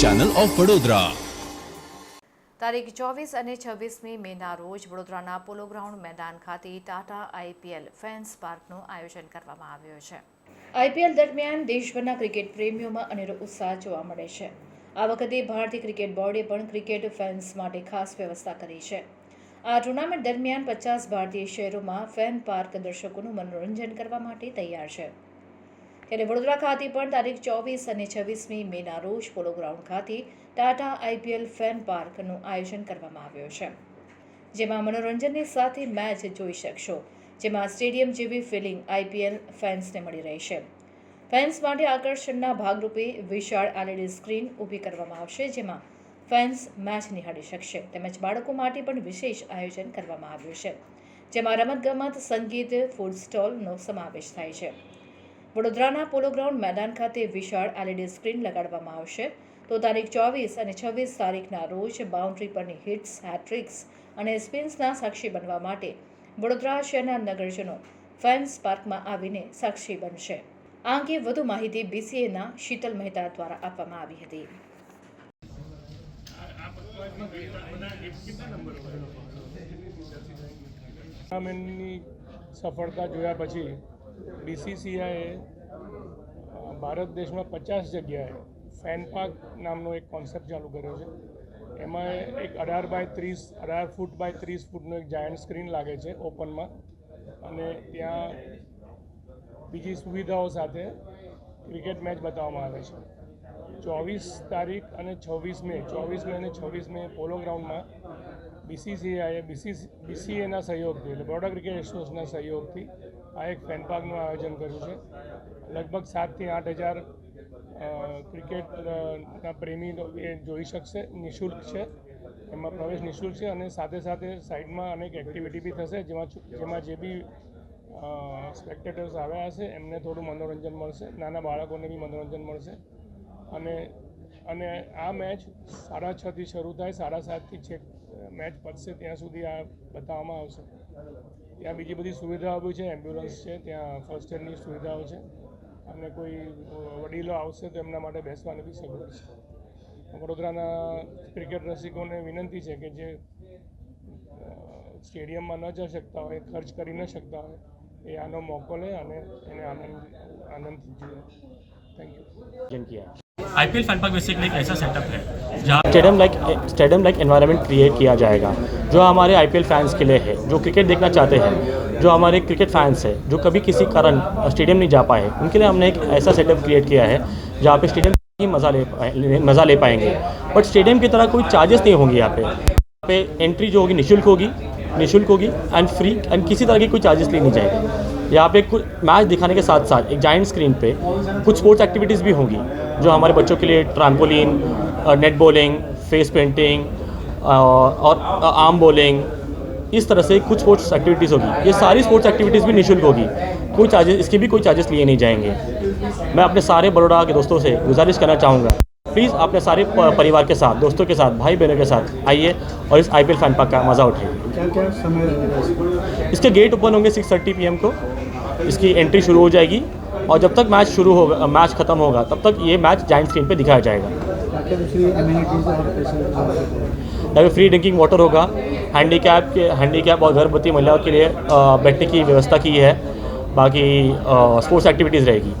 Channel of Vadodara તારીખ ચોવીસ અને છવ્વીસમી મેના રોજ વડોદરાના પોલો ગ્રાઉન્ડ મેદાન ખાતે ટાટા આઈપીએલ ફેન્સ પાર્કનું આયોજન કરવામાં આવ્યું છે. આઈપીએલ દરમિયાન દેશભરના ક્રિકેટ પ્રેમીઓમાં અનેરો ઉત્સાહ જોવા મળે છે. આ વખતે ભારતીય ક્રિકેટ બોર્ડે પણ ક્રિકેટ ફેન્સ માટે ખાસ વ્યવસ્થા કરી છે. આ ટુર્નામેન્ટ દરમિયાન પચાસ ભારતીય શહેરોમાં ફેન પાર્ક દર્શકોનું મનોરંજન કરવા માટે તૈયાર છે. ત્યારે વડોદરા ખાતે પણ તારીખ ચોવીસ અને છવ્વીસમી મેના રોજ પોલો ગ્રાઉન્ડ ખાતે ટાટા આઈપીએલ ફેન પાર્કનું આયોજન કરવામાં આવ્યું છે. જેમાં મનોરંજનની સાથે મેચ જોઈ શકશો, જેમાં સ્ટેડિયમ જેવી ફિલિંગ આઈપીએલ ફેન્સને મળી રહેશે. ફેન્સ માટે આકર્ષણના ભાગરૂપે વિશાળ એલઈડી સ્ક્રીન ઊભી કરવામાં આવશે, જેમાં ફેન્સ મેચ નિહાળી શકશે. તેમજ બાળકો માટે પણ વિશેષ આયોજન કરવામાં આવ્યું છે, જેમાં રમતગમત, સંગીત, ફૂડ સ્ટોલનો સમાવેશ થાય છે. વડોદરાના પોલો ગ્રાઉન્ડ મેદાન ખાતે વિશાળ એલઈડી સ્ક્રીન લગાડવામાં આવશે. તો તારીખ ચોવીસ અને છવ્વીસ તારીખના રોજ બાઉન્ડ્રી પરની હિટ્સ હેટ્રિક્સ અને સ્પિન્સના સાક્ષી બનવા માટે વડોદરા શહેરના નગરજનો ફેન્સ પાર્કમાં આવીને સાક્ષી બનશે. આ અંગે વધુ માહિતી બીસીએના શીતલ મહેતા દ્વારા આપવામાં આવી હતી. સફળતા જોયા પછી બીસીસીઆઈએ ભારત દેશમાં પચાસ જગ્યાએ ફેન પાર્ક નામનો એક કોન્સેપ્ટ ચાલુ કર્યો છે. એમાં એક અઢાર બાય ત્રીસ, અઢાર ફૂટ બાય ત્રીસ ફૂટનું એક જાયન્ટ સ્ક્રીન લાગે છે ઓપનમાં. અને ત્યાં બીજી સુવિધાઓ સાથે ક્રિકેટ મેચ બતાવવામાં આવે છે. ચોવીસ તારીખ અને છવ્વીસ મે, ચોવીસ મે અને છવ્વીસ મે પોલો ગ્રાઉન્ડમાં બીસીસીઆઈએ, બીસી, બીસીએના સહયોગથી એટલે બરોડા ક્રિકેટ એસોસિએશનના સહયોગથી આ એક ફેનપાર્કનું આયોજન કર્યું છે. લગભગ સાતથી આઠ હજાર ક્રિકેટના પ્રેમી એ જોઈ શકશે, નિઃશુલ્ક છે. એમાં પ્રવેશ નિઃશુલ્ક છે અને સાથે સાથે સાઈડમાં અનેક એક્ટિવિટી બી થશે, જેમાં જેમાં જે બી સ્પેક્ટેટર્સ આવ્યા હશે, એમને થોડું મનોરંજન મળશે, નાના બાળકોને બી મનોરંજન મળશે. અને અને આ મેચ સાડા છથી શરૂ થાય, સાડા સાતથી છેક મેચ પતશે ત્યાં સુધી આ બતાવવામાં આવશે. ત્યાં બીજી બધી સુવિધાઓ બી છે એમ્બ્યુલન્સ છે, ત્યાં ફર્સ્ટ એડની સુવિધાઓ છે. અને કોઈ વડીલો આવશે તો એમના માટે બેસવાની બી સગવડ છે. વડોદરાના ક્રિકેટ રસિકોને વિનંતી છે કે જે સ્ટેડિયમમાં ન જઈ શકતા હોય, ખર્ચ કરી ન શકતા હોય, એ આનો મોકો લે અને એને આનંદ, આનંદથી જુએ thank you IPL fun park basically एक ऐसा सेटअप है, जहाँ stadium like stadium like environment create किया जाएगा, जो हमारे आईपीएल फैंस के लिए है, जो क्रिकेट देखना चाहते हैं, जो हमारे क्रिकेट फैंस हैं, जो कभी किसी कारण स्टेडियम नहीं जा पाए, उनके लिए हमने एक ऐसा सेटअप क्रिएट किया है, जहाँ पे स्टेडियम ही मज़ा ले पाए- मज़ा ले पाएँगे। बट स्टेडियम की तरह कोई चार्जेस नहीं होंगे यहाँ पे। यहाँ पे एंट्री जो होगी निःशुल्क होगी निःशुल्क होगी एंड फ्री एंड किसी तरह की कोई चार्जेस ली नहीं जाएगी। यहाँ पे कुछ मैच दिखाने के साथ साथ एक जाइंट स्क्रीन पे कुछ स्पोर्ट्स एक्टिविटीज़ भी होंगी, जो हमारे बच्चों के लिए trampoline net bowling face painting और आर्म बॉलिंग इस तरह से कुछ स्पोर्ट्स एक्टिविटीज़ होगी। ये सारी स्पोर्ट्स एक्टिविटीज़ भी निःशुल्क होगी। कोई चार्जेस इसके भी कोई चार्जेस लिए नहीं जाएँगे। मैं अपने सारे बड़ोड़ा के दोस्तों से गुजारिश करना चाहूँगा। प्लीज़ अपने सारे परिवार के साथ दोस्तों के साथ भाई बहनों के साथ आइए और इस आई पी फ़ैन पार्क का मज़ा उठाइए। इसके गेट ओपन होंगे सिक्स थर्टी पी को। इसकी एंट्री शुरू हो जाएगी और जब तक मैच शुरू होगा मैच खत्म होगा तब तक ये मैच जाइंट स्क्रीन पे दिखाया जाएगा। यहाँ पे फ्री ड्रिंकिंग वाटर होगा हैंडीकैप के हैंडीकैप और गर्भवती महिलाओं के लिए बैठने की व्यवस्था की है। बाकी स्पोर्ट्स एक्टिविटीज़ रहेगी।